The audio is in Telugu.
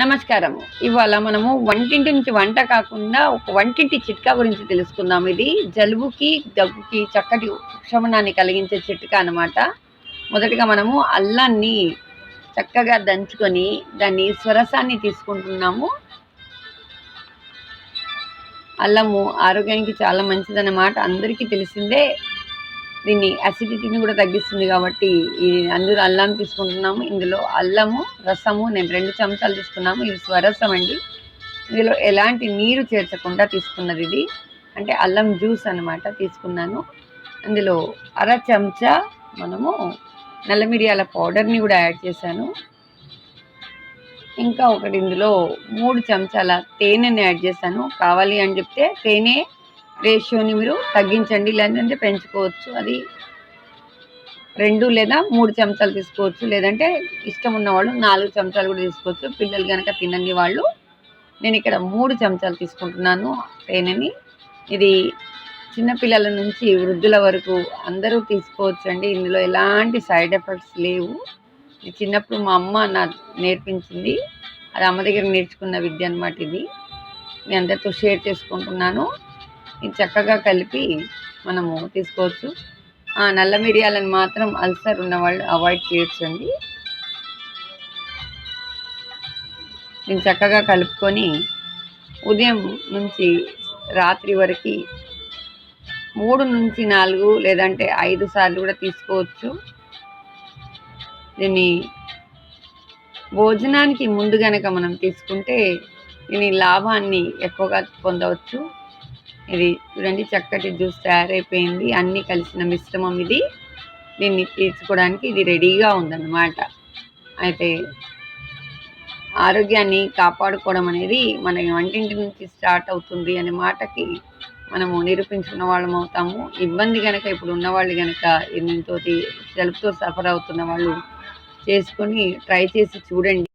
నమస్కారం ఇవాళ మనము వంటింటి నుంచి వంట కాకుండా ఒక వంటింటి చిట్కా గురించి తెలుసుకుందాం. ఇది జలుబుకి దగ్గుకి చక్కటి ఉపశమనాన్ని కలిగించే చిట్కా అన్నమాట. మొదటిగా మనము అల్లాన్ని చక్కగా దంచుకొని దాన్ని స్వరసాన్ని తీసుకుంటున్నాము. అల్లము ఆరోగ్యానికి చాలా మంచిదన్నమాట. అందరికీ తెలిసిందే దీన్ని అసిడిటీని కూడా తగ్గిస్తుంది కాబట్టి ఈ అందరూ అల్లం తీసుకుంటున్నాము. ఇందులో అల్లము రసము నేను రెండు చెంచాలు తీసుకున్నాము. ఇది స్వరసం అండి. ఇందులో ఎలాంటి నీరు చేర్చకుండా తీసుకున్నది ఇది. అంటే అల్లం జ్యూస్ అనమాట తీసుకున్నాను. అందులో అర చెంచా మనము నల్ల మిరియాల పౌడర్ని కూడా యాడ్ చేశాను. ఇంకా ఒకటి ఇందులో మూడు చెంచాల తేనెని యాడ్ చేశాను. కావాలి అని చెప్తే తేనె రేషియోని మీరు తగ్గించండి లేదంటే పెంచుకోవచ్చు. అది రెండు లేదా మూడు చెంచాలు తీసుకోవచ్చు. లేదంటే ఇష్టం ఉన్న వాళ్ళు నాలుగు చెంచాలు కూడా తీసుకోవచ్చు. పిల్లలు కనుక తినని వాళ్ళు. నేను ఇక్కడ మూడు చెంచాలు తీసుకుంటున్నాను తేనెని. ఇది చిన్నపిల్లల నుంచి వృద్ధుల వరకు అందరూ తీసుకోవచ్చు అండి ఇందులో ఎలాంటి సైడ్ ఎఫెక్ట్స్ లేవు. ఇది చిన్నప్పుడు మా అమ్మ నా నేర్పించింది. అది అమ్మ దగ్గర నేర్చుకున్న విద్య అనమాట ఇది. నేను అందరితో షేర్ చేసుకుంటున్నాను. ఇది చక్కగా కలిపి మనము తీసుకోవచ్చు. ఆ నల్ల మిరియాలను మాత్రం అల్సర్ ఉన్న వాళ్ళు అవాయిడ్ చేయొచ్చండి. దీన్ని చక్కగా కలుపుకొని ఉదయం నుంచి రాత్రి వరకు మూడు నుంచి నాలుగు లేదంటే ఐదు సార్లు కూడా తీసుకోవచ్చు. దీన్ని భోజనానికి ముందు గనక మనం తీసుకుంటే దీని లాభాన్ని ఎక్కువగా పొందవచ్చు. ఇది చూడండి చక్కటి జ్యూస్ తయారైపోయింది. అన్నీ కలిసిన మిశ్రమం ఇది. దీన్ని తీర్చుకోవడానికి ఇది రెడీగా ఉందన్నమాట. అయితే ఆరోగ్యాన్ని కాపాడుకోవడం అనేది మన వంటింటి నుంచి స్టార్ట్ అవుతుంది అనే మాటకి మనము నిరూపించుకున్న వాళ్ళం అవుతాము. ఇబ్బంది కనుక ఇప్పుడు ఉన్నవాళ్ళు కనుక దీనితో జలుబుతో సఫర్ అవుతున్న వాళ్ళు చేసుకొని ట్రై చేసి చూడండి.